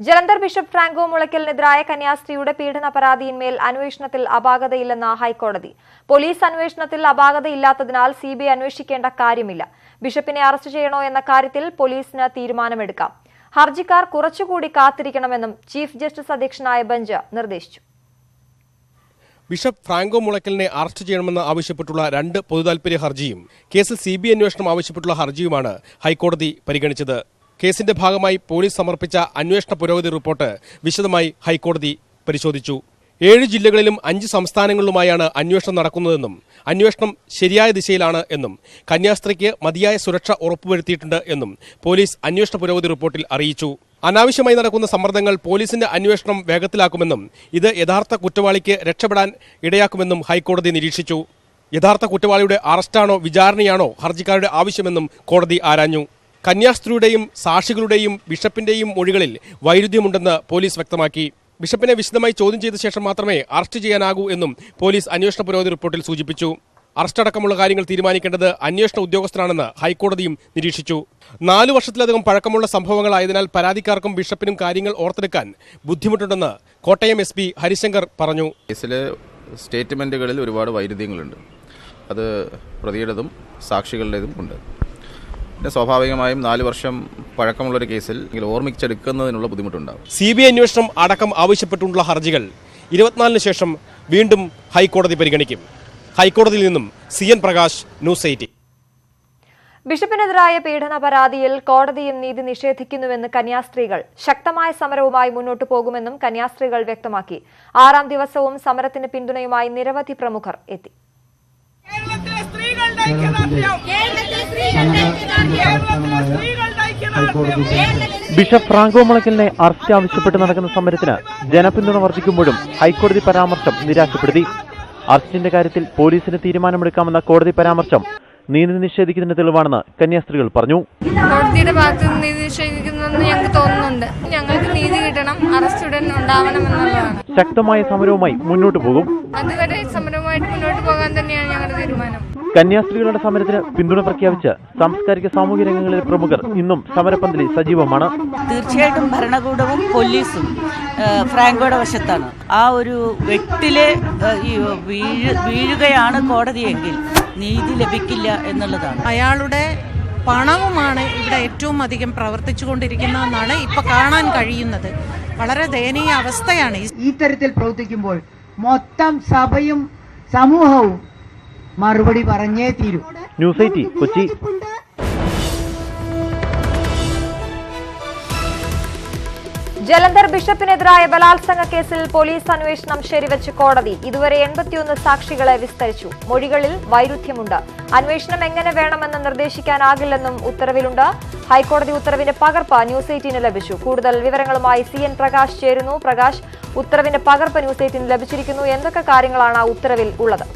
Jalandhar bishop Franco മുളയ്ക്കലിനെതിരായ കന്യാസ്ത്രീയുടെ പീഡന പരാതിയിന്മേൽ അന്വേഷണത്തിൽ അപാകതയില്ലെന്ന ഹൈക്കോടതി. പോലീസ് അന്വേഷണത്തിൽ അപാകതയില്ലാത്തതിനാൽ സി ബി അന്വേഷിക്കേണ്ട കാര്യമില്ല. ബിഷപ്പിനെ അറസ്റ്റ് ചെയ്യണോ എന്ന കാര്യത്തിൽ പോലീസിന് തീരുമാനമെടുക്കാം. ഹർജിക്കാർ കുറച്ചുകൂടി കാത്തിരിക്കണമെന്നും ചീഫ് ജസ്റ്റിസ് അധ്യക്ഷനായ ബെഞ്ച് നിർദ്ദേശിച്ചു. ബിഷപ്പ് ഫ്രാങ്കോ മുളയ്ക്കലിനെ അറസ്റ്റ് ചെയ്യണമെന്ന് ആവശ്യപ്പെട്ടുള്ള രണ്ട് പൊതുതാൽപര്യ ഹർജിയും കേസിൽ സി ബി അന്വേഷണം ആവശ്യപ്പെട്ടുള്ള ഹർജിയുമാണ് ഹൈക്കോടതി പരിഗണിച്ചത്. കേസിന്റെ ഭാഗമായി പോലീസ് സമർപ്പിച്ച അന്വേഷണ പുരോഗതി റിപ്പോർട്ട് വിശദമായി ഹൈക്കോടതി പരിശോധിച്ചു. ഏഴ് ജില്ലകളിലും അഞ്ച് സംസ്ഥാനങ്ങളിലുമായാണ് അന്വേഷണം നടക്കുന്നതെന്നും അന്വേഷണം ശരിയായ ദിശയിലാണ് എന്നും കന്യാസ്ത്രീക്ക് മതിയായ സുരക്ഷ ഉറപ്പുവരുത്തിയിട്ടുണ്ട് എന്നും പോലീസ് അന്വേഷണ പുരോഗതി റിപ്പോർട്ടിൽ അറിയിച്ചു. അനാവശ്യമായി നടക്കുന്ന സമ്മർദ്ദങ്ങൾ പോലീസിന്റെ അന്വേഷണം വേഗത്തിലാക്കുമെന്നും ഇത് യഥാർത്ഥ കുറ്റവാളിക്ക് രക്ഷപ്പെടാൻ ഇടയാക്കുമെന്നും ഹൈക്കോടതി നിരീക്ഷിച്ചു. യഥാർത്ഥ കുറ്റവാളിയുടെ അറസ്റ്റാണോ വിചാരണയാണോ ഹർജിക്കാരുടെ ആവശ്യമെന്നും കോടതി ആരാഞ്ഞു. കന്യാസ്ത്രീയുടെയും സാക്ഷികളുടെയും ബിഷപ്പിന്റെയും മൊഴികളിൽ വൈരുദ്ധ്യമുണ്ടെന്ന് പോലീസ് വ്യക്തമാക്കി. ബിഷപ്പിനെ വിശദമായി ചോദ്യം ചെയ്ത ശേഷം മാത്രമേ അറസ്റ്റ് ചെയ്യാനാകൂ എന്നും പോലീസ് അന്വേഷണ പുരോഗതി റിപ്പോർട്ടിൽ സൂചിപ്പിച്ചു. അറസ്റ്റ് അടക്കമുള്ള കാര്യങ്ങൾ തീരുമാനിക്കേണ്ടത് അന്വേഷണ ഉദ്യോഗസ്ഥരാണെന്ന് ഹൈക്കോടതിയും നിരീക്ഷിച്ചു. നാലു വർഷത്തിലധികം പഴക്കമുള്ള സംഭവങ്ങളായതിനാൽ പരാതിക്കാർക്കും ബിഷപ്പിനും കാര്യങ്ങൾ ഓർത്തെടുക്കാൻ ബുദ്ധിമുട്ടുണ്ടെന്ന് കോട്ടയം എസ് പി ഹരിശങ്കർ പറഞ്ഞു. കേസിലെ സ്റ്റേറ്റ്മെന്റുകളിൽ ഒരുപാട് വൈരുദ്ധ്യങ്ങളുണ്ട്. അത് പ്രതിയുടേതും സാക്ഷികളുടേതും ഉണ്ട്. പിന്നെ സ്വാഭാവികമായും നാല് വർഷം പഴക്കമുള്ള ഒരു കേസിൽ ഓർമ്മിച്ചെടുക്കുന്നതിനുള്ള ബുദ്ധിമുട്ടുണ്ടാകും സി ബി ഐ അന്വേഷണം അടക്കം ആവശ്യപ്പെട്ടുള്ള ഹർജികൾ ഇരുപത്തിനാലിന് ശേഷം വീണ്ടും ഹൈക്കോടതി പരിഗണിക്കും. ഹൈക്കോടതിയിൽ നിന്നും C N Prakash news eighteen ബിഷപ്പിനെതിരായ പീഡന പരാതിയിൽ കോടതിയും നീതി നിഷേധിക്കുന്നുവെന്ന് കന്യാസ്ത്രീകൾ ശക്തമായ സമരവുമായി മുന്നോട്ടു പോകുമെന്നും കന്യാസ്ത്രീകൾ വ്യക്തമാക്കി. ആറാം ദിവസവും സമരത്തിന് പിന്തുണയുമായി നിരവധി പ്രമുഖർ എത്തി. ബിഷപ്പ് ഫ്രാങ്കോ മുളയ്ക്കലിനെ അറസ്റ്റ് ആവശ്യപ്പെട്ട് നടക്കുന്ന സമരത്തിന് ജനപിന്തുണ വർദ്ധിക്കുമ്പോഴും ഹൈക്കോടതി പരാമർശം നിരാശപ്പെടുത്തി. അറസ്റ്റിന്റെ കാര്യത്തിൽ പോലീസിന് തീരുമാനമെടുക്കാമെന്ന കോടതി പരാമർശം നീതി നിഷേധിക്കുന്നതിന് തെളിവാണെന്ന് കന്യാസ്ത്രീകൾ പറഞ്ഞു. കോടതിയുടെ ഭാഗത്ത് നീതി നിഷേധിക്കുന്നതെന്ന് ഞങ്ങൾക്ക് തോന്നുന്നുണ്ട്. ഞങ്ങൾക്ക് നീതി കിട്ടണം അറസ്റ്റ് ഉടൻ ഉണ്ടാവണം എന്നുള്ളതാണ്. ശക്തമായ സമരവുമായി മുന്നോട്ട് പോകും. അതുവരെ സമരവുമായിട്ട് പോകാൻ തന്നെയാണ് ഞങ്ങളുടെ തീരുമാനം. കന്യാസ്ത്രീകളുടെ സമരത്തിന് പിന്തുണ പ്രഖ്യാപിച്ച് സാംസ്കാരിക സാമൂഹ്യ രംഗങ്ങളിലെ പ്രമുഖർ ഇന്നും സമരപ്പന്തലിൽ സജീവമാണ്. തീർച്ചയായിട്ടും ഭരണകൂടവും പോലീസും ഫ്രാങ്കോയുടെ വശത്താണ്. ആ ഒരു വെട്ടിലെ വീഴുകയാണ് കോടതിയെങ്കിൽ നീതി ലഭിക്കില്ല എന്നുള്ളതാണ്. അയാളുടെ പണവുമാണ് ഇവിടെ ഏറ്റവും അധികം പ്രവർത്തിച്ചു കൊണ്ടിരിക്കുന്നതെന്നാണ് ഇപ്പൊ കാണാൻ കഴിയുന്നത്. വളരെ ദയനീയ അവസ്ഥയാണ് ഈ ഈ തരത്തിൽ പ്രവർത്തിക്കുമ്പോൾ മൊത്തം സഭയും സമൂഹവും മറുപടി പറഞ്ഞേ തീരൂ. News eighteen Kochi. ജലന്ധർ ബിഷപ്പിനെതിരായ ബലാത്സംഗ കേസിൽ പോലീസ് അന്വേഷണം ശരിവച്ച് കോടതി. ഇതുവരെ എൺപത്തിയൊന്ന് സാക്ഷികളെ വിസ്തരിച്ചു. മൊഴികളിൽ വൈരുദ്ധ്യമുണ്ട്. അന്വേഷണം എങ്ങനെ വേണമെന്ന് നിർദ്ദേശിക്കാനാകില്ലെന്നും ഉത്തരവിലുണ്ട്. ഹൈക്കോടതി ഉത്തരവിന്റെ പകർപ്പ് ന്യൂസ് എയ്റ്റീന് ലഭിച്ചു. കൂടുതൽ വിവരങ്ങളുമായി സി എൻ പ്രകാശ് ചേരുന്നു. പ്രകാശ് ഉത്തരവിന്റെ പകർപ്പ് ന്യൂസ് എയ്റ്റീന് ലഭിച്ചിരിക്കുന്നു. എന്തൊക്കെ കാര്യങ്ങളാണ് ഉത്തരവിൽ ഉള്ളത്?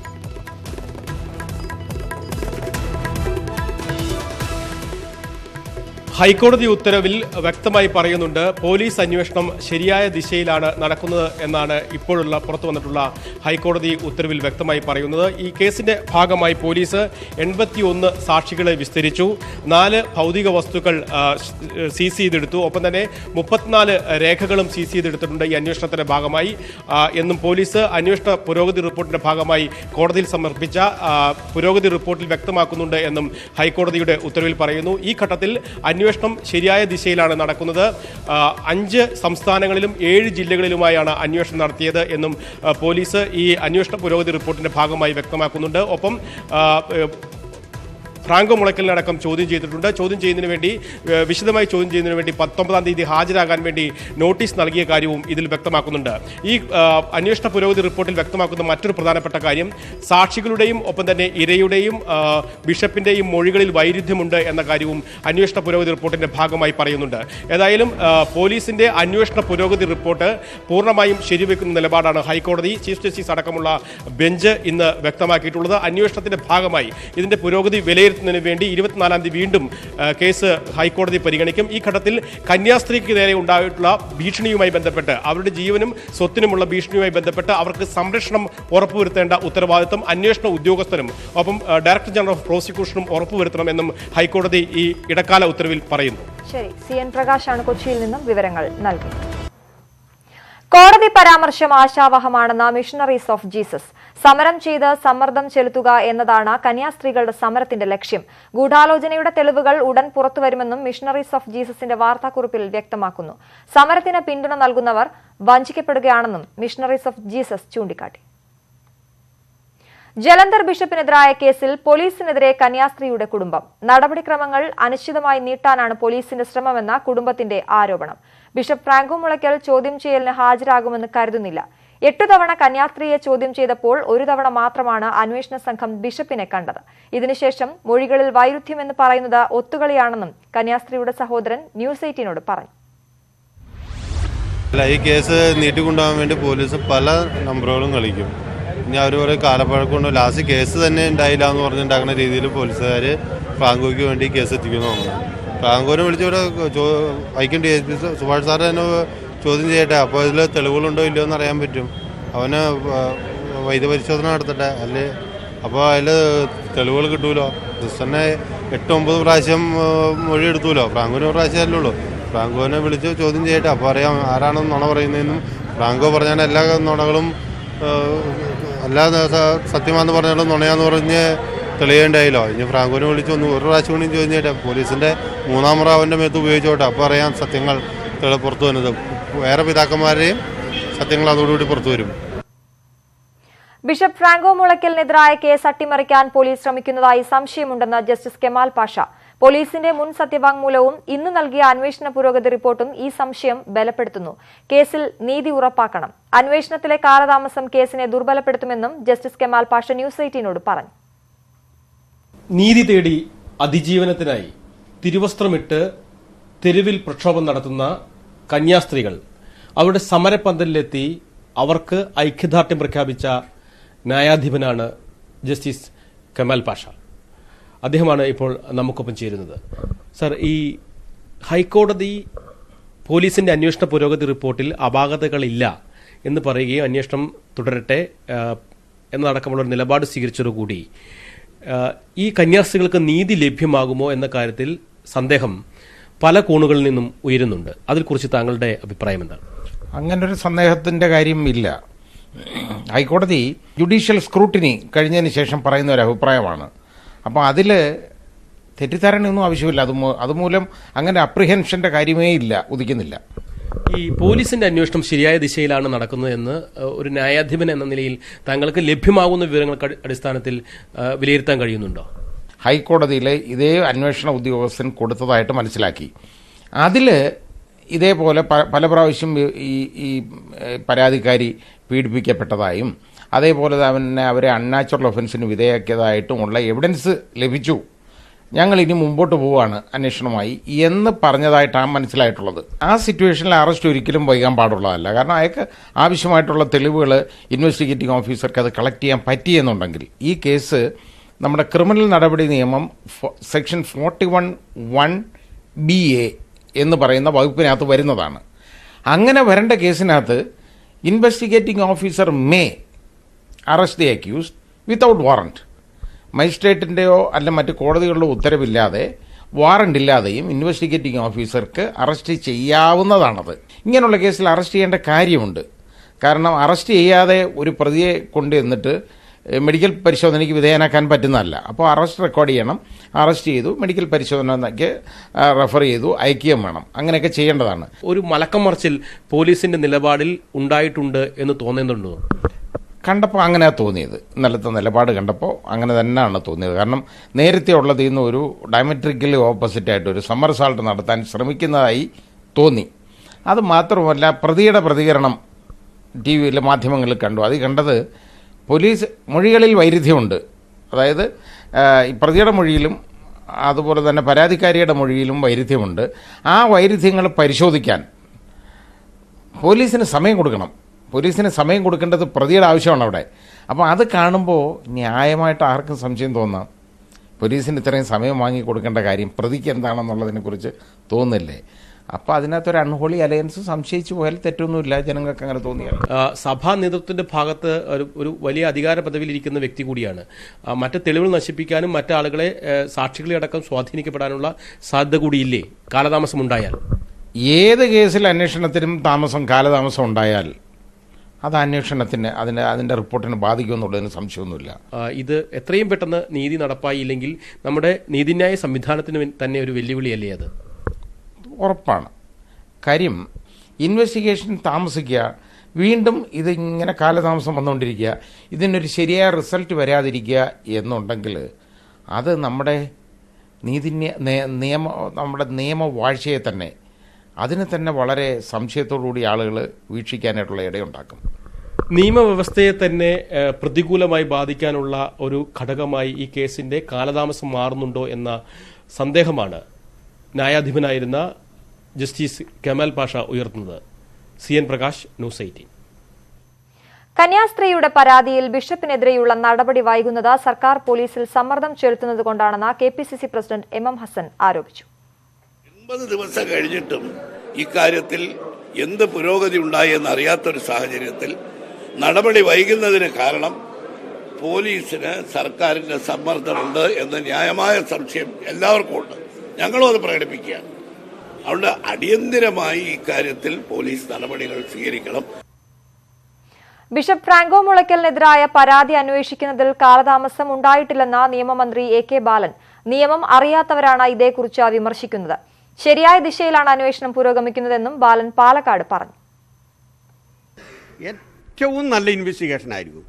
ഹൈക്കോടതി ഉത്തരവിൽ വ്യക്തമായി പറയുന്നുണ്ട് പോലീസ് അന്വേഷണം ശരിയായ ദിശയിലാണ് നടക്കുന്നത് എന്നാണ് ഇപ്പോഴുള്ള പുറത്തു വന്നിട്ടുള്ള ഹൈക്കോടതി ഉത്തരവിൽ വ്യക്തമായി പറയുന്നത്. ഈ കേസിന്റെ ഭാഗമായി പോലീസ് എൺപത്തിയൊന്ന് സാക്ഷികളെ വിസ്തരിച്ചു നാല് ഭൗതിക വസ്തുക്കൾ സീസ് ചെയ്തെടുത്തു. ഒപ്പം തന്നെ മുപ്പത്തിനാല് രേഖകളും സീസ് ചെയ്തെടുത്തിട്ടുണ്ട് ഈ അന്വേഷണത്തിന്റെ ഭാഗമായി. എന്നും പോലീസ് അന്വേഷണ പുരോഗതി റിപ്പോർട്ടിന്റെ ഭാഗമായി കോടതിയിൽ സമർപ്പിച്ച പുരോഗതി റിപ്പോർട്ടിൽ വ്യക്തമാക്കുന്നുണ്ട് എന്നും ഹൈക്കോടതിയുടെ ഉത്തരവിൽ പറയുന്നു. ഈ ഘട്ടത്തിൽ അന്വേഷണം ശരിയായ ദിശയിലാണ് നടക്കുന്നത്. അഞ്ച് സംസ്ഥാനങ്ങളിലും ഏഴ് ജില്ലകളിലുമായാണ് അന്വേഷണം നടത്തിയത് എന്നും പോലീസ് ഈ അന്വേഷണ പുരോഗതി റിപ്പോർട്ടിന്റെ ഭാഗമായി വ്യക്തമാക്കുന്നുണ്ട്. ഒപ്പം ഫ്രാങ്കോ മുളയ്ക്കലിനടക്കം ചോദ്യം ചെയ്തിട്ടുണ്ട്. ചോദ്യം ചെയ്യുന്നതിന് വേണ്ടി വിശദമായി ചോദ്യം ചെയ്യുന്നതിന് വേണ്ടി പത്തൊമ്പതാം തീയതി ഹാജരാകാൻ വേണ്ടി നോട്ടീസ് നൽകിയ കാര്യവും ഇതിൽ വ്യക്തമാക്കുന്നുണ്ട്. ഈ അന്വേഷണ പുരോഗതി റിപ്പോർട്ടിൽ വ്യക്തമാക്കുന്ന മറ്റൊരു പ്രധാനപ്പെട്ട കാര്യം സാക്ഷികളുടെയും ഒപ്പം തന്നെ ഇരയുടെയും ബിഷപ്പിന്റെയും മൊഴികളിൽ വൈരുദ്ധ്യമുണ്ട് എന്ന കാര്യവും അന്വേഷണ പുരോഗതി റിപ്പോർട്ടിന്റെ ഭാഗമായി പറയുന്നുണ്ട്. ഏതായാലും പോലീസിന്റെ അന്വേഷണ പുരോഗതി റിപ്പോർട്ട് പൂർണമായും ശരിവെക്കുന്ന നിലപാടാണ് ഹൈക്കോടതി. ചീഫ് ജസ്റ്റിസ് അടക്കമുള്ള ബെഞ്ച് ഇന്ന് വ്യക്തമാക്കിയിട്ടുള്ളത്. അന്വേഷണത്തിന്റെ ഭാഗമായി ഇതിന്റെ പുരോഗതി വിലയിരുത്തുന്നതിന് വേണ്ടി ഇരുപത്തിനാലാം തീയതി വീണ്ടും കേസ് ഹൈക്കോടതി പരിഗണിക്കും. ഈ ഘട്ടത്തിൽ കന്യാസ്ത്രീക്ക് നേരെ ഉണ്ടായിട്ടുള്ള ഭീഷണിയുമായി ബന്ധപ്പെട്ട് അവരുടെ ജീവനും സ്വത്തിനുമുള്ള ഭീഷണിയുമായി ബന്ധപ്പെട്ട് അവർക്ക് സംരക്ഷണം ഉറപ്പുവരുത്തേണ്ട ഉത്തരവാദിത്വം അന്വേഷണ ഉദ്യോഗസ്ഥനും ഒപ്പം ഡയറക്ടർ ജനറൽ ഓഫ് പ്രോസിക്യൂഷനും ഉറപ്പുവരുത്തണമെന്നും ഹൈക്കോടതി ഈ ഇടക്കാല ഉത്തരവിൽ പറയുന്നു. ശരി സി എൻ പ്രകാശാണ് കൊച്ചിയിൽ നിന്നും വിവരങ്ങൾ നൽകി കോടതി പരാമർശം ആശാവഹമാണെന്ന മിഷണറീസ് ഓഫ് ജീസസ് സമരം ചെയ്ത് സമ്മർദ്ദം ചെലുത്തുക എന്നതാണ് കന്യാസ്ത്രീകളുടെ സമരത്തിന്റെ ലക്ഷ്യം. ഗൂഢാലോചനയുടെ തെളിവുകൾ ഉടൻ പുറത്തുവരുമെന്നും മിഷണറീസ് ഓഫ് ജീസസിന്റെ വാർത്താക്കുറിപ്പിൽ വ്യക്തമാക്കുന്നു. സമരത്തിന് പിന്തുണ നൽകുന്നവർ വഞ്ചിക്കപ്പെടുകയാണെന്നും മിഷണറീസ് ഓഫ് ജീസസ് ചൂണ്ടിക്കാട്ടി. ജലന്ധർ ബിഷപ്പിനെതിരായ കേസിൽ പോലീസിനെതിരെ കന്യാസ്ത്രീയുടെ കുടുംബം. നടപടിക്രമങ്ങൾ അനിശ്ചിതമായി നീട്ടാനാണ് പോലീസിന്റെ ശ്രമമെന്ന കുടുംബത്തിന്റെ ആരോപണം. ബിഷപ്പ് ഫ്രാങ്കോ മുളയ്ക്കൽ ചോദ്യം ചെയ്യലിന് ഹാജരാകുമെന്ന് കരുതുന്നില്ല. എട്ടു തവണ കന്യാസ്ത്രീയെ ചോദ്യം ചെയ്തപ്പോൾ ഒരു തവണ മാത്രമാണ് അന്വേഷണ സംഘം ബിഷപ്പിനെ കണ്ടത്. ഇതിനുശേഷം മൊഴികളിൽ വൈരുദ്ധ്യമെന്ന് പറയുന്നത് ഒത്തുകളിയാണെന്നും കന്യാസ്ത്രീയുടെ സഹോദരൻ ന്യൂസ് എയ്റ്റീനോട് പറഞ്ഞു. അല്ല ഈ കേസ് നീട്ടിക്കൊണ്ടുപോകാൻ വേണ്ടി പോലീസ് പല നമ്പറുകളും കളിക്കും. ഇനി അവർ പറയും കാലപ്പഴക്കൊണ്ട് ലാസ്റ്റ് കേസ് തന്നെ ഉണ്ടായില്ല എന്ന് പറഞ്ഞുണ്ടാക്കുന്ന രീതിയിൽ പോലീസുകാർ ഫ്രാങ്കോയ്ക്ക് വേണ്ടി കേസ് എത്തിക്കുന്നു ഫ്രാങ്കോനെ വിളിച്ച് ഇവിടെ Vaikom D S P Subhash sir തന്നെ ചോദ്യം ചെയ്യട്ടെ? അപ്പോൾ ഇതിൽ തെളിവുകളുണ്ടോ ഇല്ലയോ എന്ന് അറിയാൻ പറ്റും. അവന് വൈദ്യപരിശോധന നടത്തട്ടെ? അല്ലേ? അപ്പോൾ അതിൽ തെളിവുകൾ കിട്ടുമല്ലോ സിസ്റ്ററിനെ എട്ട് ഒമ്പത് പ്രാവശ്യം മൊഴി എടുത്തുമല്ലോ ഫ്രാങ്കോന് ഒരു പ്രാവശ്യമല്ലേ ഉള്ളൂ ഫ്രാങ്കോനെ വിളിച്ച് ചോദ്യം ചെയ്യട്ടെ? അപ്പോൾ അറിയാം ആരാണ് നുണ പറയുന്നതെന്നും. ഫ്രാങ്കോ പറഞ്ഞാൽ എല്ലാ നുണകളും എല്ലാ സത്യമാണെന്ന് പറഞ്ഞാലും നുണയാന്ന് പറഞ്ഞ് തെളിയേണ്ടായില്ലോ. ഇനി ഫ്രാങ്കോനെ വിളിച്ച് ഒന്ന് ഒരു പ്രാവശ്യം കൂടി ചോദ്യം ചെയ്യട്ടെ? പോലീസിന്റെ മൂന്നാം അവന്റെ മേത്ത് ഉപയോഗിച്ചോട്ടെ? അപ്പോൾ അറിയാം സത്യങ്ങൾ. പുറത്തു വരുന്നത് വേറെ പിതാക്കന്മാരെയും സത്യങ്ങൾ അതോടുകൂടി പുറത്തു വരും. ബിഷപ്പ് ഫ്രാങ്കോ മുളയ്ക്കലിനെതിരായ കേസ് അട്ടിമറിക്കാൻ പോലീസ് ശ്രമിക്കുന്നതായി സംശയമുണ്ടെന്ന് ജസ്റ്റിസ് കെമാൽ പാഷ. പോലീസിന്റെ മുൻ സത്യവാങ്മൂലവും ഇന്ന് നൽകിയ അന്വേഷണ പുരോഗതി റിപ്പോർട്ടും ഈ സംശയം ബലപ്പെടുത്തുന്നു. കേസിൽ നീതി ഉറപ്പാക്കണം. അന്വേഷണത്തിലെ കാലതാമസം കേസിനെ ദുർബലപ്പെടുത്തുമെന്നും ജസ്റ്റിസ് കെമാൽ പാഷ ന്യൂസ് എയ്റ്റീനോട് പറഞ്ഞു. നീതി തേടി അതിജീവനത്തിനായി തിരുവസ്ത്രമിട്ട് തെരുവിൽ പ്രക്ഷോഭം നടത്തുന്ന കന്യാസ്ത്രീകൾ. അവരുടെ സമരപന്തലിലെത്തി അവർക്ക് ഐക്യദാർഢ്യം പ്രഖ്യാപിച്ച ന്യായാധിപനാണ് ജസ്റ്റിസ് കമാൽ പാഷ. അദ്ദേഹമാണ് ഇപ്പോൾ നമുക്കൊപ്പം ചേരുന്നത്. സർ ഈ ഹൈക്കോടതി പോലീസിന്റെ അന്വേഷണ പുരോഗതി റിപ്പോർട്ടിൽ അപാകതകളില്ല എന്ന് പറയുകയും അന്വേഷണം തുടരട്ടെ എന്നടക്കമുള്ള ഒരു നിലപാട് സ്വീകരിച്ചതോടുകൂടി. കൂടി ഈ കന്യാസ്ത്രീകൾക്ക് നീതി ലഭ്യമാകുമോ എന്ന കാര്യത്തിൽ സന്ദേഹം പല കോണുകളിൽ നിന്നും ഉയരുന്നുണ്ട്. അതിൽക്കുറിച്ച് താങ്കളുടെ അഭിപ്രായം എന്താണ്? അങ്ങനൊരു സന്ദേഹത്തിന്റെ കാര്യം ഇല്ല. ഹൈക്കോടതി ജുഡീഷ്യൽ സ്ക്രൂട്ടിനി കഴിഞ്ഞതിന് ശേഷം പറയുന്ന ഒരു അഭിപ്രായമാണ്. അപ്പോൾ അതിൽ തെറ്റിദ്ധാരണയൊന്നും ആവശ്യമില്ല. അത് അതുമൂലം അങ്ങനെ അപ്രിഹെൻഷന്റെ കാര്യമേ ഇല്ല ഉദിക്കുന്നില്ല. ഈ പോലീസിന്റെ അന്വേഷണം ശരിയായ ദിശയിലാണ് നടക്കുന്നത് എന്ന് ഒരു ന്യായാധിപൻ എന്ന നിലയിൽ താങ്കൾക്ക് ലഭ്യമാകുന്ന വിവരങ്ങൾക്ക് അടിസ്ഥാനത്തിൽ വിലയിരുത്താൻ കഴിയുന്നുണ്ടോ? ഹൈക്കോടതിയിലെ ഇതേ അന്വേഷണ ഉദ്യോഗസ്ഥൻ കൊടുത്തതായിട്ട് മനസ്സിലാക്കി. അതിൽ ഇതേപോലെ പല പ്രാവശ്യം ഈ- ഈ പരാതിക്കാരി പീഡിപ്പിക്കപ്പെട്ടതായും അതേപോലെ തന്നെ അവരെ അൺനാച്ചുറൽ ഒഫൻസിന് വിധേയാക്കിയതായിട്ടും ഉള്ള എവിഡൻസ് ലഭിച്ചു. ഞങ്ങൾ ഇനി മുമ്പോട്ട് പോവുകയാണ് അന്വേഷണമായി എന്ന് പറഞ്ഞതായിട്ടാണ് മനസ്സിലായിട്ടുള്ളത്. ആ സിറ്റുവേഷനിൽ അറസ്റ്റ് ഒരിക്കലും വൈകാൻ പാടുള്ളതല്ല. കാരണം അയാൾക്ക് ആവശ്യമായിട്ടുള്ള തെളിവുകൾ ഇൻവെസ്റ്റിഗേറ്റിംഗ് ഓഫീസർക്ക് അത് കളക്ട് ചെയ്യാൻ പറ്റിയെന്നുണ്ടെങ്കിൽ ഈ കേസ് നമ്മുടെ ക്രിമിനൽ നടപടി നിയമം section forty one one B A എന്ന് പറയുന്ന വകുപ്പിനകത്ത് വരുന്നതാണ്. അങ്ങനെ വരേണ്ട കേസിനകത്ത് investigating officer may arrest the accused without warrant. മജിസ്ട്രേറ്റിന്റെയോ അല്ല മറ്റ് കോടതികളുടെ ഉത്തരവില്ലാതെ വാറണ്ട് ഇല്ലാതെയും ഇൻവെസ്റ്റിഗേറ്റിംഗ് ഓഫീസർക്ക് അറസ്റ്റ് ചെയ്യാവുന്നതാണത്. ഇങ്ങനെയുള്ള കേസിൽ അറസ്റ്റ് ചെയ്യേണ്ട കാര്യമുണ്ട്. കാരണം അറസ്റ്റ് ചെയ്യാതെ ഒരു പ്രതിയെ കൊണ്ട് എന്നിട്ട് ഏഹ്, മെഡിക്കൽ പരിശോധനയ്ക്ക് വിധേയനാക്കാൻ പറ്റുന്നതല്ല. അപ്പോൾ അറസ്റ്റ് റെക്കോർഡ് ചെയ്യണം. അറസ്റ്റ് ചെയ്തു മെഡിക്കൽ പരിശോധനയ്ക്ക് റെഫർ ചെയ്തു അയക്കുകയും വേണം. അങ്ങനെയൊക്കെ ചെയ്യേണ്ടതാണ്. ഒരു മലക്കം മറിച്ചിൽ പോലീസിന്റെ നിലപാടിൽ ഉണ്ടായിട്ടുണ്ട് എന്ന് തോന്നുന്നുണ്ടോ കണ്ടപ്പോൾ അങ്ങനെ തോന്നിയത്. ഇന്നലത്തെ നിലപാട് കണ്ടപ്പോൾ അങ്ങനെ തന്നെയാണ് തോന്നിയത്. കാരണം നേരത്തെ ഉള്ളതിൽ നിന്ന് ഒരു ഡയമെട്രിക്കലി ഓപ്പോസിറ്റായിട്ട് ഒരു സമ്മർ സാൾട്ട് നടത്താൻ ശ്രമിക്കുന്നതായി തോന്നി. അത് മാത്രമല്ല പ്രതിയുടെ പ്രതികരണം ടി വിയിൽ മാധ്യമങ്ങളിൽ കണ്ടു. അത് കണ്ടത് പോലീസ് മൊഴികളിൽ വൈരുദ്ധ്യമുണ്ട്. അതായത് പ്രതിയുടെ മൊഴിയിലും അതുപോലെ തന്നെ പരാതിക്കാരിയുടെ മൊഴിയിലും വൈരുദ്ധ്യമുണ്ട്. ആ വൈരുദ്ധ്യങ്ങൾ പരിശോധിക്കാൻ പോലീസിന് സമയം കൊടുക്കണം. പോലീസിന് സമയം കൊടുക്കേണ്ടത് പ്രതിയുടെ ആവശ്യമാണ് അവിടെ. അപ്പോൾ അത് കാണുമ്പോൾ ന്യായമായിട്ട് ആർക്കും സംശയം തോന്നാം. പോലീസിന് ഇത്രയും സമയം വാങ്ങി കൊടുക്കേണ്ട കാര്യം പ്രതിക്ക് എന്താണെന്നുള്ളതിനെക്കുറിച്ച് തോന്നില്ലേ? അപ്പോൾ അതിനകത്തൊരു അൺഹോളി അലയൻസ് സംശയിച്ചു പോയാൽ തെറ്റൊന്നുമില്ല. ജനങ്ങൾക്ക് അങ്ങനെ തോന്നിയാൽ. സഭാ നേതൃത്വത്തിന്റെ ഭാഗത്ത് ഒരു ഒരു വലിയ അധികാര പദവിയിൽ ഇരിക്കുന്ന വ്യക്തി കൂടിയാണ്. മറ്റു തെളിവുകൾ നശിപ്പിക്കാനും മറ്റാളുകളെ സാക്ഷികളെ അടക്കം സ്വാധീനിക്കപ്പെടാനുള്ള സാധ്യത കൂടിയില്ലേ? കാലതാമസം ഉണ്ടായാൽ. ഏത് കേസിൽ അന്വേഷണത്തിനും താമസം കാലതാമസം ഉണ്ടായാൽ അത് അന്വേഷണത്തിന് അതിന്റെ അതിന്റെ റിപ്പോർട്ടിന് ബാധിക്കുമെന്നുള്ളതിന് സംശയമൊന്നുമില്ല. ഇത് എത്രയും പെട്ടെന്ന് നീതി നടപ്പായില്ലെങ്കിൽ നമ്മുടെ നീതിന്യായ സംവിധാനത്തിന് തന്നെ ഒരു വെല്ലുവിളിയല്ലേ അത്? ഉറപ്പാണ്. കാര്യം ഇൻവെസ്റ്റിഗേഷൻ താമസിക്കുക വീണ്ടും ഇതിങ്ങനെ കാലതാമസം വന്നുകൊണ്ടിരിക്കുക ഇതിനൊരു ശരിയായ റിസൾട്ട് വരാതിരിക്കുക എന്നുണ്ടെങ്കിൽ അത് നമ്മുടെ നീതി നിയമ നമ്മുടെ നിയമവാഴ്ചയെ തന്നെ അതിനെ തന്നെ വളരെ സംശയത്തോടുകൂടി ആളുകൾ വീക്ഷിക്കാനായിട്ടുള്ള ഇടയുണ്ടാക്കും. നിയമവ്യവസ്ഥയെ തന്നെ പ്രതികൂലമായി ബാധിക്കാനുള്ള ഒരു ഘടകമായി ഈ കേസിന്റെ കാലതാമസം മാറുന്നുണ്ടോ എന്ന സന്ദേഹമാണ് ന്യായാധിപനായിരുന്ന ജസ്റ്റിസ് കമാൽ പാഷ ഉയർത്തുന്നത്. C N Prakash news eighteen. കന്യാസ്ത്രീയുടെ പരാതിയിൽ ബിഷപ്പിനെതിരെയുള്ള നടപടി വൈകുന്നത് സർക്കാർ പോലീസിൽ സമ്മർദ്ദം ചെലുത്തുന്നത് കൊണ്ടാണെന്ന് K P C C president M M Hassan ആരോപിച്ചു. എൺപത് ദിവസം കഴിഞ്ഞിട്ടും ഇക്കാര്യത്തിൽ എന്ത് പുരോഗതി ഉണ്ടായി എന്നറിയാത്തൊരു സാഹചര്യത്തിൽ നടപടി വൈകുന്നതിന് കാരണം പോലീസിന് സർക്കാരിന്റെ സമ്മർദ്ദമുണ്ട് എന്ന ന്യായമായ സംശയം എല്ലാവർക്കും ഉണ്ട്. ഞങ്ങളും അത് പ്രകടിപ്പിക്കുകയാണ്. അതുകൊണ്ട് അടിയന്തിരമായി ഇക്കാര്യത്തിൽ പോലീസ് നടപടികൾ സ്വീകരിക്കണം. ബിഷപ്പ് ഫ്രാങ്കോ മുളയ്ക്കലിനെതിരായ പരാതി അന്വേഷിക്കുന്നതിൽ കാലതാമസം ഉണ്ടായിട്ടില്ലെന്ന നിയമമന്ത്രി എ കെ ബാലൻ. നിയമം അറിയാത്തവരാണ് ഇതേക്കുറിച്ച് വിമർശിക്കുന്നത്. ശരിയായ ദിശയിലാണ് അന്വേഷണം പുരോഗമിക്കുന്നതെന്നും ബാലൻ പാലക്കാട് പറഞ്ഞു. ഏറ്റവും നല്ല ഇൻവെസ്റ്റിഗേഷൻ ആയിരിക്കും.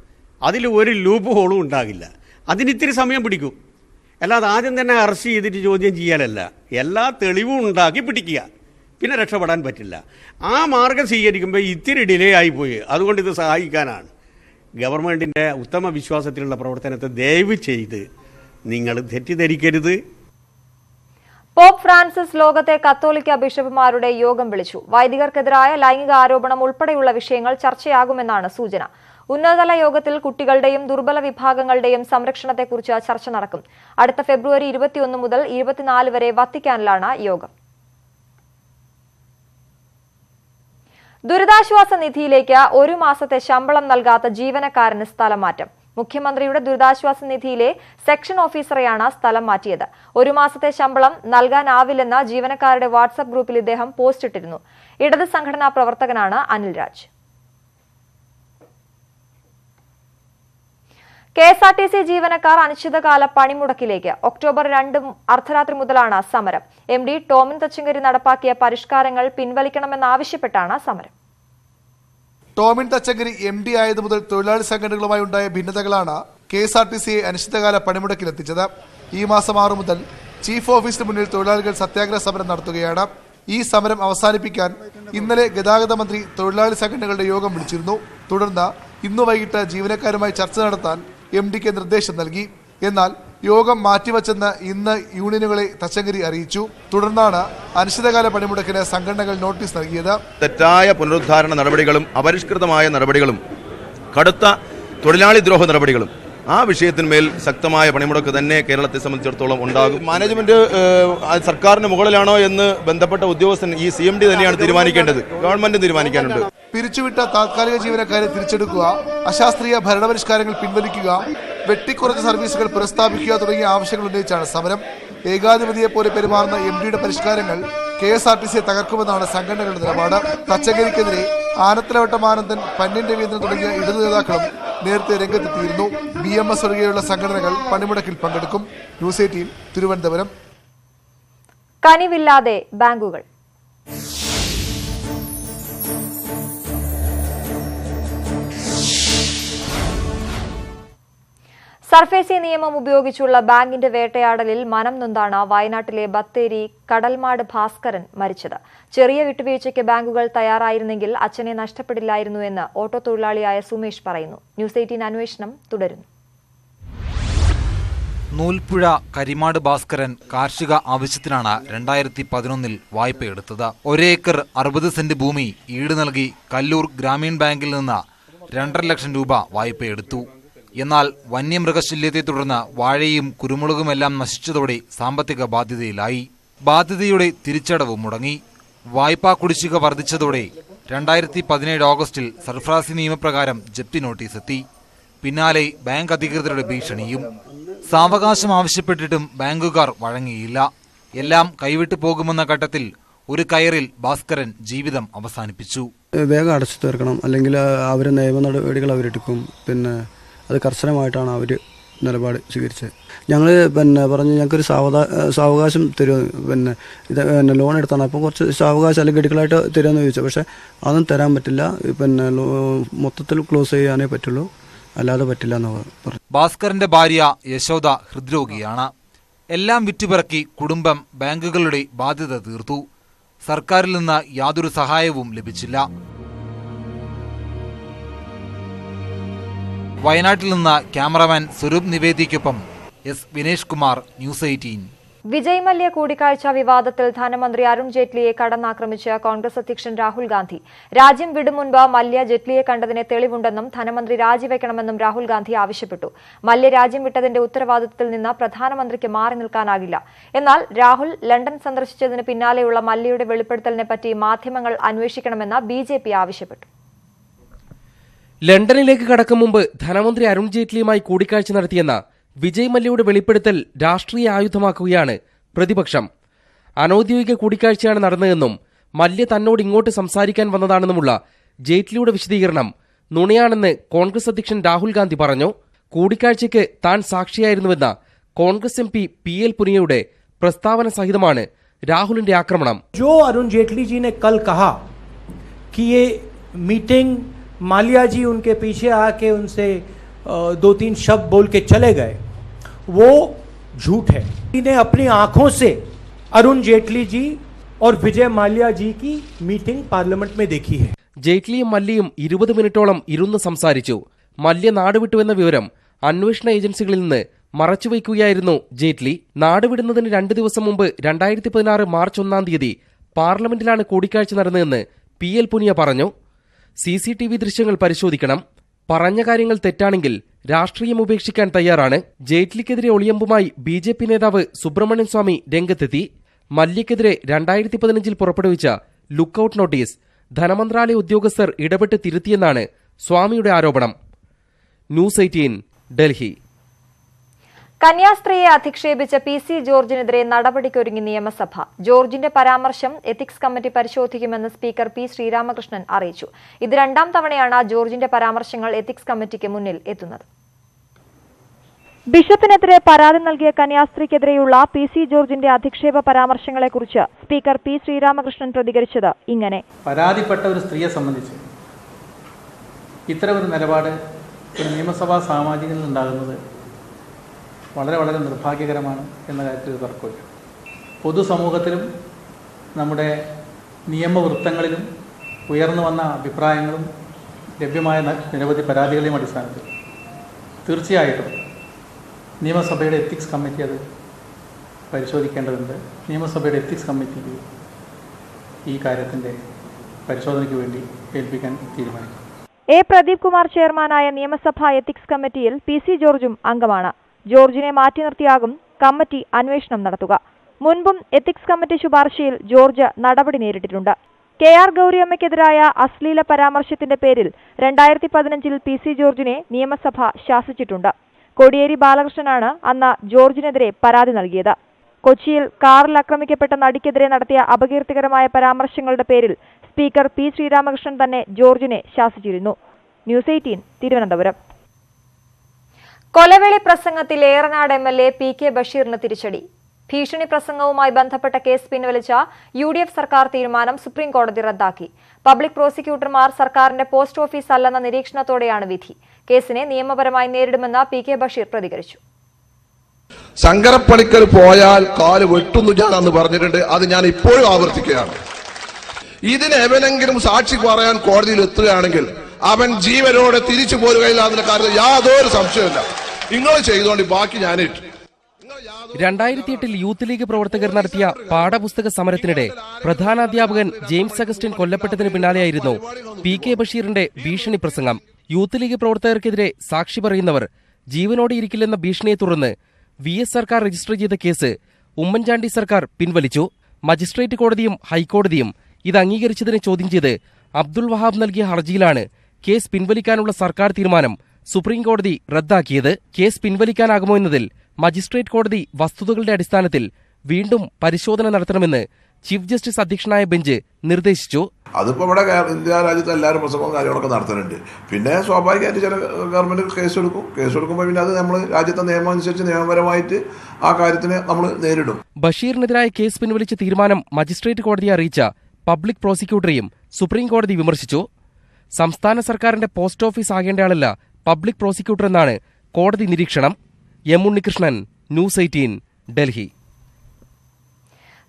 അതിൽ ഒരു ലൂപ്പ് ഹോളും ഉണ്ടാകില്ല. അതിന് ഇത്തിരി സമയം പിടിക്കും. അല്ലാതെ ആദ്യം തന്നെ അറസ്റ്റ് ചെയ്തിട്ട് ചോദ്യം ചെയ്യാനല്ല എല്ലാ തെളിവും ഉണ്ടാക്കി പിടിക്കുക. പിന്നെ രക്ഷപ്പെടാൻ പറ്റില്ല. ആ മാർഗം സ്വീകരിക്കുമ്പോൾ ഇത്തിരി ഡിലേ ആയിപ്പോയി അതുകൊണ്ട് ഇത് സഹായിക്കാനാണ്. ഗവൺമെന്റിന്റെ ഉത്തമ വിശ്വാസത്തിലുള്ള പ്രവർത്തനത്തെ ദയവ് ചെയ്ത് നിങ്ങൾ തെറ്റിദ്ധരിക്കരുത്. പോപ്പ് ഫ്രാൻസിസ് ലോകത്തെ കത്തോലിക്ക ബിഷപ്പുമാരുടെ യോഗം വിളിച്ചു. വൈദികർക്കെതിരായ ലൈംഗിക ആരോപണം ഉൾപ്പെടെയുള്ള വിഷയങ്ങൾ ചർച്ചയാകുമെന്നാണ് സൂചന. ഉന്നതതല യോഗത്തിൽ കുട്ടികളുടെയും ദുർബല വിഭാഗങ്ങളുടെയും സംരക്ഷണത്തെക്കുറിച്ച് ചർച്ച നടക്കും. അടുത്ത ഫെബ്രുവരി ഇരുപത്തിയൊന്ന് മുതൽ ഇരുപത്തിനാല് വരെ വത്തിക്കാനിലാണ് യോഗം. ദുരിതാശ്വാസ നിധിയിലേക്ക് ഒരു മാസത്തെ ശമ്പളം നൽകാത്ത ജീവനക്കാരന് സ്ഥലം മുഖ്യമന്ത്രിയുടെ ദുരിതാശ്വാസ നിധിയിലെ സെക്ഷൻ ഓഫീസറെയാണ് സ്ഥലം മാറ്റിയത്. ഒരു മാസത്തെ ശമ്പളം നൽകാനാവില്ലെന്ന ജീവനക്കാരുടെ വാട്സ്ആപ്പ് ഗ്രൂപ്പിൽ ഇദ്ദേഹം പോസ്റ്റ് ഇട്ടിരുന്നു ഇടത് സംഘടനാ പ്രവർത്തകനാണ് Anil Raj K S R T C ജീവനക്കാർ അനിശ്ചിതകാല പണിമുടക്കിലേക്ക്. ഒക്ടോബർ രണ്ട് അർദ്ധരാത്രി മുതലാണ് സമരം. എം ഡി ടോമിൻ തച്ചങ്കരി നടപ്പാക്കിയ പരിഷ്കാരങ്ങൾ പിൻവലിക്കണമെന്നാവശ്യപ്പെട്ടാണ് സമരം. ടോമിൻ തച്ചങ്കരി എം ഡി ആയത് മുതൽ തൊഴിലാളി സംഘടനകളുമായി ഉണ്ടായ ഭിന്നതകളാണ് കെ എസ് ആർ ടി സിയെ അനിശ്ചിതകാല പണിമുടക്കിലെത്തിച്ചത്. ഈ മാസം ആറു മുതൽ ചീഫ് ഓഫീസിന് മുന്നിൽ തൊഴിലാളികൾ സത്യാഗ്രഹ സമരം നടത്തുകയാണ്. ഈ സമരം അവസാനിപ്പിക്കാൻ ഇന്നലെ ഗതാഗത മന്ത്രി തൊഴിലാളി സംഘടനകളുടെ യോഗം വിളിച്ചിരുന്നു. തുടർന്ന് ഇന്ന് വൈകിട്ട് ജീവനക്കാരുമായി ചർച്ച നടത്താൻ എം ഡിക്ക് നിർദ്ദേശം നൽകി. എന്നാൽ യോഗം മാറ്റിവച്ചെന്ന് ഇന്ന് യൂണിയനുകളെ തച്ചങ്കരി അറിയിച്ചു. തുടർന്നാണ് അനിശ്ചിതകാല പണിമുടക്കിന് സംഘടനകൾ നോട്ടീസ് നൽകിയത്. തെറ്റായ പുനരുദ്ധാരണ നടപടികളും അപരിഷ്കൃതമായ നടപടികളും കടുത്ത തൊഴിലാളി ദ്രോഹ നടപടികളും ആ വിഷയത്തിന്മേൽ ശക്തമായ പണിമുടക്ക് തന്നെ കേരളത്തെ സംബന്ധിച്ചിടത്തോളം ഉണ്ടാകും. മാനേജ്മെന്റ് സർക്കാരിന് മുകളിലാണോ എന്ന് ബന്ധപ്പെട്ട ഉദ്യോഗസ്ഥൻ ഈ സി എം ഡി തന്നെയാണ് തീരുമാനിക്കേണ്ടത്. ഗവൺമെന്റ് തീരുമാനിക്കാനുണ്ട്. പിരിച്ചുവിട്ട താൽക്കാലിക ജീവനക്കാരെ തിരിച്ചെടുക്കുക അശാസ്ത്രീയ ഭരണപരിഷ്കാരങ്ങൾ പിൻവലിക്കുക വെട്ടിക്കുറച്ച സർവീസുകൾ പുനഃസ്ഥാപിക്കുക തുടങ്ങിയ ആവശ്യങ്ങൾ ഉന്നയിച്ചാണ് സമരം. ഏകാധിപതിയെ പോലെ പെരുമാറുന്ന എം ഡിയുടെ പരിഷ്കാരങ്ങൾ കെ എസ് ആർ ടി സിയെ തകർക്കുമെന്നാണ് സംഘടനകളുടെ നിലപാട്. തച്ചങ്കരിക്കെതിരെ ആനത്തലവട്ടം ആനന്ദൻ പന്യൻ രവീന്ദ്രൻ തുടങ്ങിയ ഇടതു നേതാക്കളും നേരത്തെ രംഗത്തെത്തിയിരുന്നു. ബി എം എസ് ഒഴികെയുള്ള സംഘടനകൾ പണിമുടക്കിൽ പങ്കെടുക്കും. News eighteen Thiruvananthapuram. കനിവില്ലാതെ ബാങ്കുകൾ. സർഫേസി നിയമം ഉപയോഗിച്ചുള്ള ബാങ്കിന്റെ വേട്ടയാടലിൽ മനം നൊന്താണ് വയനാട്ടിലെ ബത്തേരി കടൽമാട് ഭാസ്കരൻ മരിച്ചത്. ചെറിയ വിട്ടുവീഴ്ചയ്ക്ക് ബാങ്കുകൾ തയ്യാറായിരുന്നെങ്കിൽ അച്ഛനെ നഷ്ടപ്പെടില്ലായിരുന്നു എന്ന് ഓട്ടോ തൊഴിലാളിയായ സുമേഷ് പറയുന്നു. ന്യൂസ് എയ്റ്റീൻ അന്വേഷണം തുടരുന്നു. നൂൽപ്പുഴ കരിമാട് ഭാസ്കരൻ കാർഷിക ആവശ്യത്തിനാണ് രണ്ടായിരത്തി പതിനൊന്നിൽ വായ്പയെടുത്തത് ഒരേക്കർ അറുപത് സെന്റ് ഭൂമി ഈട് നൽകി കല്ലൂർ ഗ്രാമീൺ ബാങ്കിൽ നിന്ന് രണ്ടര ലക്ഷം രൂപ വായ്പയെടുത്തു. എന്നാൽ വന്യമൃഗശല്യത്തെ തുടർന്ന് വാഴയും കുരുമുളകുമെല്ലാം നശിച്ചതോടെ സാമ്പത്തിക ബാധ്യതയിലായി. ബാധ്യതയുടെ തിരിച്ചടവ് മുടങ്ങി. വായ്പാ കുടിശ്ശിക വർദ്ധിച്ചതോടെ രണ്ടായിരത്തി പതിനേഴ് ഓഗസ്റ്റിൽ സർഫ്രാസി നിയമപ്രകാരം ജപ്തി നോട്ടീസ് എത്തി പിന്നാലെ ബാങ്ക് അധികൃതരുടെ ഭീഷണിയും. സാവകാശം ആവശ്യപ്പെട്ടിട്ടും ബാങ്കുകാർ വഴങ്ങിയില്ല. എല്ലാം കൈവിട്ടു പോകുമെന്ന ഘട്ടത്തിൽ ഒരു കയറിൽ ഭാസ്കരൻ ജീവിതം അവസാനിപ്പിച്ചു. വേഗം അടച്ചു തീർക്കണം. അല്ലെങ്കിൽ അവർ നിയമ നടപടികൾ അവരെടുക്കും. പിന്നെ അത് കർശനമായിട്ടാണ് അവർ നിലപാട് സ്വീകരിച്ചത്. ഞങ്ങൾ പിന്നെ പറഞ്ഞു ഞങ്ങൾക്കൊരു സാവകാ സാവകാശം തരുമോ പിന്നെ ഇത് പിന്നെ ലോൺ എടുത്താണ്. അപ്പോൾ കുറച്ച് സാവകാശം അല്ലെങ്കിൽ ഗഡുക്കളായിട്ട് തരുമെന്ന് ചോദിച്ചു. പക്ഷേ അതൊന്നും തരാൻ പറ്റില്ല. പിന്നെ മൊത്തത്തിൽ ക്ലോസ് ചെയ്യാനേ പറ്റുള്ളൂ. അല്ലാതെ പറ്റില്ല എന്ന് പറഞ്ഞു. ഭാസ്കറിന്റെ ഭാര്യ യശോദ ഹൃദ്രോഗിയാണ്. എല്ലാം വിറ്റുപിറക്കി കുടുംബം ബാങ്കുകളുടെ ബാധ്യത തീർത്തു. സർക്കാരിൽ നിന്ന് യാതൊരു സഹായവും ലഭിച്ചില്ല. വയനാട്ടിൽ നിന്ന് cameraman Swaroop നിവേദിക്കൊപ്പം S Vinesh Kumar news eighteen. Vijay Mallya കൂടിക്കാഴ്ച വിവാദത്തിൽ ധനമന്ത്രി അരുൺ ജെയ്റ്റ്ലിയെ കടന്നാക്രമിച്ച കോൺഗ്രസ് അധ്യക്ഷൻ രാഹുൽ ഗാന്ധി. രാജ്യം വിടും മുൻപ് മല്യ ജെയ്റ്റ്ലിയെ കണ്ടതിന് തെളിവുണ്ടെന്നും ധനമന്ത്രി രാജിവെക്കണമെന്നും രാഹുൽ ഗാന്ധി ആവശ്യപ്പെട്ടു. മല്യ രാജ്യം വിട്ടതിന്റെ ഉത്തരവാദിത്തത്തിൽ നിന്ന് പ്രധാനമന്ത്രിക്ക് മാറി നിൽക്കാനാകില്ല. എന്നാൽ രാഹുൽ ലണ്ടൻ സന്ദർശിച്ചതിന് പിന്നാലെയുള്ള മല്യയുടെ വെളിപ്പെടുത്തലിനെ പറ്റി മാധ്യമങ്ങൾ അന്വേഷിക്കണമെന്ന് ബിജെപി ആവശ്യപ്പെട്ടു. ലണ്ടനിലേക്ക് കടക്കും മുമ്പ് ധനമന്ത്രി അരുൺ ജെയ്റ്റ്ലിയുമായി കൂടിക്കാഴ്ച നടത്തിയെന്ന വിജയ് മല്യയുടെ വെളിപ്പെടുത്തൽ രാഷ്ട്രീയ ആയുധമാക്കുകയാണ് പ്രതിപക്ഷം അനൌദ്യോഗിക കൂടിക്കാഴ്ചയാണ് നടന്നതെന്നും മല്യ തന്നോട് ഇങ്ങോട്ട് സംസാരിക്കാൻ വന്നതാണെന്നുമുള്ള ജെയ്റ്റ്ലിയുടെ വിശദീകരണം നുണയാണെന്ന് കോൺഗ്രസ് അധ്യക്ഷൻ രാഹുൽ ഗാന്ധി പറഞ്ഞു കൂടിക്കാഴ്ചയ്ക്ക് താൻ സാക്ഷിയായിരുന്നുവെന്ന Congress M P P L പുനിയയുടെ പ്രസ്താവന സഹിതമാണ് രാഹുലിന്റെ ആക്രമണം जो अरुण जेटली जी ने कल कहा कि ये मीटिंग मालिया जी उनके पीछे आके उनसे अ, दो तीन शब्द बोल के चले गए वो झूठ है ने अपनी आंखों से अरुण जेटली जी और विजय माल्या जी की मीटिंग पार्लियामेंट में देखी है ജെയ്റ്റ്ലിയും മല്യയും ഇരുപത് മിനിറ്റോളം ഇരുന്ന് സംസാരിച്ചു മല്യ നാടുവിട്ടുവെന്ന വിവരം അന്വേഷണ ഏജൻസികളിൽ നിന്ന് മറച്ചുവെക്കുകയായിരുന്നു ജെയ്റ്റ്ലി നാടുവിടുന്നതിന് രണ്ട് ദിവസം മുമ്പ് രണ്ടായിരത്തി പതിനാറ് മാർച്ച് ഒന്നാം തീയതി പാർലമെന്റിലാണ് കൂടിക്കാഴ്ച നടന്നതെന്ന് പി എൽ പുനിയ പറഞ്ഞു സി സി ടി വി ദൃശ്യങ്ങൾ പരിശോധിക്കണം. പറഞ്ഞ കാര്യങ്ങൾ തെറ്റാണെങ്കിൽ രാഷ്ട്രീയം ഉപേക്ഷിക്കാൻ തയ്യാറാണ്. ജെയ്റ്റ്ലിക്കെതിരെ ഒളിയമ്പുമായി ബി ജെ പി നേതാവ് സുബ്രഹ്മണ്യൻ സ്വാമി രംഗത്തെത്തി. മല്യക്കെതിരെ രണ്ടായിരത്തി പതിനഞ്ചിൽ പുറപ്പെടുവിച്ച ലുക്കൌട്ട് നോട്ടീസ് ധനമന്ത്രാലയ ഉദ്യോഗസ്ഥർ ഇടപെട്ട് തിരുത്തിയെന്നാണ് സ്വാമിയുടെ ആരോപണം. News eighteen Delhi. കന്യാസ്ത്രീയെ അധിക്ഷേപിച്ച പി സി ജോർജിനെതിരെ നടപടിക്കൊരുങ്ങി നിയമസഭ. ജോർജിന്റെ പരാമർശം എത്തിക്സ് കമ്മിറ്റി പരിശോധിക്കുമെന്ന് സ്പീക്കർ പി ശ്രീരാമകൃഷ്ണൻ അറിയിച്ചു. ഇത് രണ്ടാം തവണയാണ് ജോർജിന്റെ പരാമർശങ്ങൾ എത്തിക്സ് കമ്മിറ്റിക്ക് മുന്നിൽ എത്തുന്നത്. ബിഷപ്പിനെതിരെ പരാതി നൽകിയ കന്യാസ്ത്രീക്കെതിരെയുള്ള പി സി ജോർജിന്റെ അധിക്ഷേപ പരാമർശങ്ങളെക്കുറിച്ച് സ്പീക്കർ പി ശ്രീരാമകൃഷ്ണൻ പ്രതികരിച്ചത് ഇങ്ങനെ. പരാതിപ്പെട്ട ഒരു സ്ത്രീയെ സംബന്ധിച്ച് ഇത്തരം ഒരു നിലപാട് ഒരു നിയമസഭാ സാമാജികനിൽ ഉണ്ടാകുന്നത് വളരെ വളരെ നിർഭാഗ്യകരമാണ് എന്ന കാര്യത്തിൽ തർക്കമില്ല. പൊതുസമൂഹത്തിലും നമ്മുടെ നിയമവൃത്തങ്ങളിലും ഉയർന്നു വന്ന അഭിപ്രായങ്ങളും ലഭ്യമായ നിരവധി പരാതികളെയും അടിസ്ഥാനത്തിൽ. തീർച്ചയായിട്ടും നിയമസഭയുടെ എത്തിക്സ് കമ്മിറ്റി അത് പരിശോധിക്കേണ്ടതുണ്ട്. നിയമസഭയുടെ എത്തിക്സ് കമ്മിറ്റിക്ക് ഈ കാര്യത്തിന്റെ പരിശോധനയ്ക്ക് വേണ്ടി ഏൽപ്പിക്കാൻ തീരുമാനിക്കും. എ പ്രദീപ് കുമാർ ചെയർമാനായ നിയമസഭാ എത്തിക്സ് കമ്മിറ്റിയിൽ പി സി ജോർജും അംഗമാണ്. ജോർജിനെ മാറ്റി നിർത്തിയാകും കമ്മിറ്റി അന്വേഷണം നടത്തുക. മുൻപും എത്തിക്സ് കമ്മിറ്റി ശുപാർശയിൽ ജോർജ് നടപടി നേരിട്ടിട്ടുണ്ട്. കെ ആർ ഗൗരിയമ്മയ്ക്കെതിരായ അശ്ലീല പരാമർശത്തിന്റെ പേരിൽ രണ്ടായിരത്തി പതിനഞ്ചിൽ പി സി ജോർജിനെ നിയമസഭ ശാസിച്ചിട്ടുണ്ട്. കോടിയേരി ബാലകൃഷ്ണനാണ് അന്ന് ജോർജിനെതിരെ പരാതി നൽകിയത്. കൊച്ചിയിൽ കാറിൽ ആക്രമിക്കപ്പെട്ട നടിക്കെതിരെ നടത്തിയ അപകീർത്തികരമായ പരാമർശങ്ങളുടെ പേരിൽ സ്പീക്കർ പി ശ്രീരാമകൃഷ്ണൻ തന്നെ ജോർജിനെ ശാസിച്ചിരുന്നു. News eighteen Thiruvananthapuram. കൊലവിളി പ്രസംഗത്തിൽ Eranad M L A P K ബഷീറിന് തിരിച്ചടി. ഭീഷണി പ്രസംഗവുമായി ബന്ധപ്പെട്ട കേസ് പിൻവലിച്ച യു ഡി എഫ് സർക്കാർ തീരുമാനം സുപ്രീംകോടതി റദ്ദാക്കി. പബ്ലിക് പ്രോസിക്യൂട്ടർമാർ സർക്കാരിന്റെ പോസ്റ്റ് ഓഫീസ് അല്ലെന്ന നിരീക്ഷണത്തോടെയാണ് വിധി. കേസിനെ നിയമപരമായി നേരിടുമെന്ന് പി കെ ബഷീർ പ്രതികരിച്ചു. ശങ്കരപ്പണിക്കൽ പോയാൽ കാൽ വെട്ടുന്നു ഞാൻ അന്ന് പറഞ്ഞിട്ടുണ്ട്. അത് ഞാൻ ഇപ്പോഴും ആവർത്തിക്കുകയാണ്. ഇതിനെവനെങ്കിലും സാക്ഷി പറയാൻ കോടതിയിൽ എത്തുകയാണെങ്കിൽ അവൻ ജീവനോടെ തിരിച്ചു പോരുകയില്ല അതിന്റെ കാര്യത്തിൽ യാതൊരു സംശയമില്ല നിങ്ങൾ ചെയ്തോണ്ട് ബാക്കി ഞാനിട്ടു രണ്ടായിരത്തി എട്ടിൽ യൂത്ത് ലീഗ് പ്രവർത്തകർ നടത്തിയ പാഠപുസ്തക സമരത്തിനിടെ പ്രധാനാധ്യാപകൻ ജെയിംസ് അഗസ്റ്റിൻ കൊല്ലപ്പെട്ടതിന് പിന്നാലെയായിരുന്നു പി കെ ബഷീറിന്റെ ഭീഷണി പ്രസംഗം. യൂത്ത് ലീഗ് പ്രവർത്തകർക്കെതിരെ സാക്ഷി പറയുന്നവർ ജീവനോടെ ഇരിക്കില്ലെന്ന ഭീഷണിയെ തുടർന്ന് വി എസ് സർക്കാർ രജിസ്റ്റർ ചെയ്ത കേസ് ഉമ്മൻചാണ്ടി സർക്കാർ പിൻവലിച്ചു. മജിസ്ട്രേറ്റ് കോടതിയും ഹൈക്കോടതിയും ഇത് അംഗീകരിച്ചതിനെ ചോദ്യം ചെയ്ത് അബ്ദുൾ വഹാബ് നൽകിയ ഹർജിയിലാണ് കേസ് പിൻവലിക്കാനുള്ള സർക്കാർ തീരുമാനം സുപ്രീം കോടതി റദ്ദാക്കിയത് കേസ് പിൻവലിക്കാനാകുമോ എന്നതിൽ മജിസ്ട്രേറ്റ് കോടതി വസ്തുതകളുടെ അടിസ്ഥാനത്തിൽ വീണ്ടും പരിശോധന നടത്തണമെന്ന് ചീഫ് ജസ്റ്റിസ് അധ്യക്ഷനായ ബെഞ്ച് നിർദ്ദേശിച്ചു. അതിപ്പോ ഇവിടെ ഇന്ത്യ രാജ്യത്ത് എല്ലാവരും പ്രസംഗവും കാര്യങ്ങളൊക്കെ നടത്തുന്നുണ്ട് പിന്നെ സ്വാഭാവികമായിട്ട് ചില ഗവൺമെന്റ് കേസ് എടുക്കും കേസ് എടുക്കുമ്പോൾ പിന്നെ അത് നമ്മൾ രാജ്യത്തെ നിയമം അനുസരിച്ച് നിയമപരമായിട്ട് ആ കാര്യത്തിന് നമ്മൾ നേരിടും. ബഷീറിനെതിരായ കേസ് പിൻവലിച്ച തീരുമാനം മജിസ്ട്രേറ്റ് കോടതിയെ അറിയിച്ച പബ്ലിക് പ്രോസിക്യൂട്ടറെയും സുപ്രീം കോടതി വിമർശിച്ചു. സംസ്ഥാന സർക്കാരിന്റെ പോസ്റ്റ് ഓഫീസ് ആകേണ്ടയാളല്ല പബ്ലിക് പ്രോസിക്യൂട്ടർ എന്നാണ് കോടതി നിരീക്ഷണം. M Unnikrishnan news eighteen Delhi.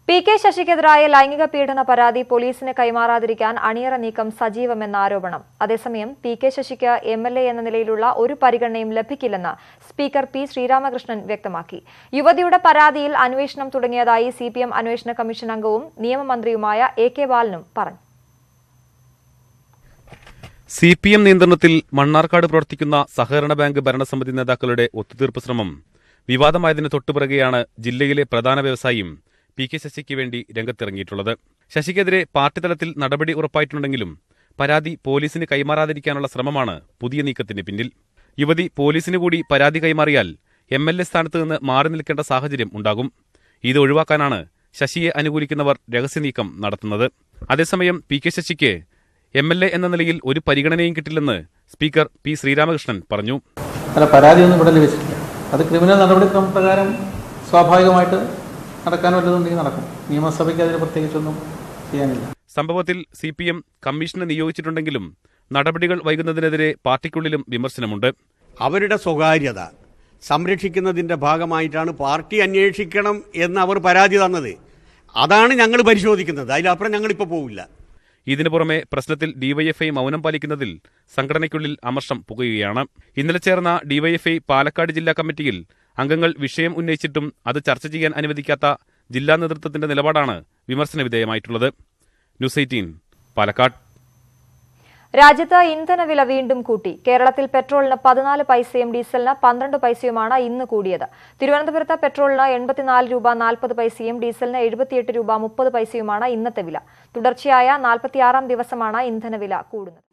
P K ശശിക്കെതിരായ ലൈംഗിക പീഡന പരാതി പോലീസിന് കൈമാറാതിരിക്കാൻ അണിയറ നീക്കം സജീവമെന്ന ആരോപണം. അതേസമയം പി കെ ശശിക്ക് എം എൽ എ എന്ന നിലയിലുള്ള ഒരു പരിഗണനയും ലഭിക്കില്ലെന്ന് സ്പീക്കർ പി ശ്രീരാമകൃഷ്ണൻ വ്യക്തമാക്കി. യുവതിയുടെ പരാതിയിൽ അന്വേഷണം തുടങ്ങിയതായി സി അന്വേഷണ കമ്മീഷൻ അംഗവും നിയമമന്ത്രിയുമായ എ കെ ബാലനും പറഞ്ഞു. സി പി എം നിയന്ത്രണത്തിൽ മണ്ണാർക്കാട് പ്രവർത്തിക്കുന്ന സഹകരണ ബാങ്ക് ഭരണസമിതി നേതാക്കളുടെ ഒത്തുതീർപ്പ് ശ്രമം വിവാദമായതിന് തൊട്ടുപിറകെയാണ് ജില്ലയിലെ പ്രധാന വ്യവസായിയും പി കെ ശശിക്ക് വേണ്ടി രംഗത്തിറങ്ങിയിട്ടുള്ളത്. ശശിക്കെതിരെ പാർട്ടി തലത്തിൽ നടപടി ഉറപ്പായിട്ടുണ്ടെങ്കിലും പരാതി പോലീസിന് കൈമാറാതിരിക്കാനുള്ള ശ്രമമാണ് പുതിയ നീക്കത്തിന് പിന്നിൽ. യുവതി പോലീസിന് കൂടി പരാതി കൈമാറിയാൽ എം എൽ എ സ്ഥാനത്ത് നിന്ന് മാറി നിൽക്കേണ്ട സാഹചര്യം ഉണ്ടാകും. ഇത് ഒഴിവാക്കാനാണ് ശശിയെ അനുകൂലിക്കുന്നവർ രഹസ്യനീക്കം നടത്തുന്നത്. അതേസമയം പി കെ ശശിക്ക് എം എൽ എ എന്ന നിലയിൽ ഒരു പരിഗണനയും കിട്ടില്ലെന്ന് സ്പീക്കർ പി ശ്രീരാമകൃഷ്ണൻ പറഞ്ഞു. അല്ല പരാതിയൊന്നും ഇവിടെ ലഭിച്ചിട്ടില്ല. അത് ക്രിമിനൽ നടപടിക്രമ പ്രകാരം സ്വാഭാവികമായിട്ട് നടക്കാൻ വല്ലതുണ്ടെങ്കിൽ നടക്കും. നിയമസഭയ്ക്ക് അതിന് പ്രത്യേകിച്ചൊന്നും ചെയ്യാനില്ല. സംഭവത്തിൽ സി പി എം കമ്മീഷനെ നിയോഗിച്ചിട്ടുണ്ടെങ്കിലും നടപടികൾ വൈകുന്നതിനെതിരെ പാർട്ടിക്കുള്ളിലും വിമർശനമുണ്ട്. അവരുടെ സ്വകാര്യത സംരക്ഷിക്കുന്നതിന്റെ ഭാഗമായിട്ടാണ് പാർട്ടി അന്വേഷിക്കണം എന്ന് അവർ പരാതി തന്നത്. അതാണ് ഞങ്ങൾ പരിശോധിക്കുന്നത്. അതിലപ്പുറം ഞങ്ങളിപ്പോൾ പോവില്ല. ഇതിനു പുറമെ പ്രശ്നത്തിൽ ഡിവൈഎഫ്ഐ മൗനം പാലിക്കുന്നതിൽ സംഘടനയ്ക്കുള്ളിൽ അമർഷം പുകയുകയാണ്. ഇന്നലെ ചേർന്ന ഡിവൈഎഫ്ഐ പാലക്കാട് ജില്ലാ കമ്മിറ്റിയിൽ അംഗങ്ങൾ വിഷയം ഉന്നയിച്ചിട്ടും അത് ചർച്ച ചെയ്യാൻ അനുവദിക്കാത്ത ജില്ലാ നേതൃത്വത്തിന്റെ നിലപാടാണ് വിമർശന വിധേയമായിട്ടുള്ളത്. News eighteen Palakkad. രാജ്യത്ത് ഇന്ധനവില വീണ്ടും കൂട്ടി. കേരളത്തിൽ പെട്രോളിന് പതിനാല് പൈസയും ഡീസലിന് പന്ത്രണ്ട് പൈസയുമാണ് ഇന്ന് കൂടിയത്. തിരുവനന്തപുരത്ത് പെട്രോളിന് എൺപത്തിനാല് രൂപ നാൽപ്പത് പൈസയും ഡീസലിന് എഴുപത്തിയെട്ട് രൂപ മുപ്പത് പൈസയുമാണ് ഇന്നത്തെ വില. തുടർച്ചയായ നാൽപ്പത്തിയാറാം ദിവസമാണ് ഇന്ധനവില കൂടുന്നത്.